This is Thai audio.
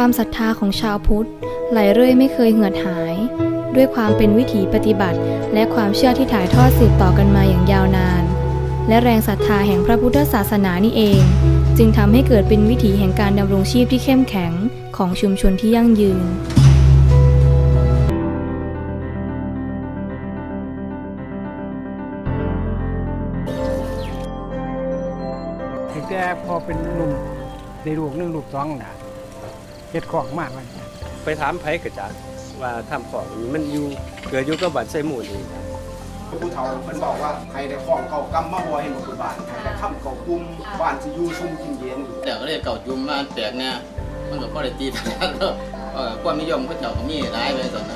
ความศรัทธาของชาวพุทธไหลเรื่อยไม่เคยเหือดหาย ด้วยความเป็นวิถีปฏิบัติ และความเชื่อที่ถ่ายทอดสืบต่อกันมาอย่างยาวนาน และแรงศรัทธาแห่งพระพุทธศาสนานี่เอง จึงทำให้เกิดเป็นวิถีแห่งการดำรงชีพที่เข้มแข็งของชุมชนที่ยั่งยืนแต่พอเป็นหนุ่มในลูกหนึ่งลูกสองนะ เฮ็ดของมากมันไปถามไผกระจักว่าทำของนี่มันอยู่เกิดอยู่กับบัตรไซหมูนี่ผู้เฒ่าเพิ่นบอกว่าให้ได้ของเก่ากำมาบ่ให้หมดทุกบ้านให้ได้ค้ำเก่ากุมบ้านสิอยู่ชุ่มกินเย็นแต่ก็เลยเก่าจุ่มมาแปลกเนี่ยมันก็พอได้ตีตลาดแล้วเออความนิยมเขาเจ้าก็มีหลายไปตอนนั้น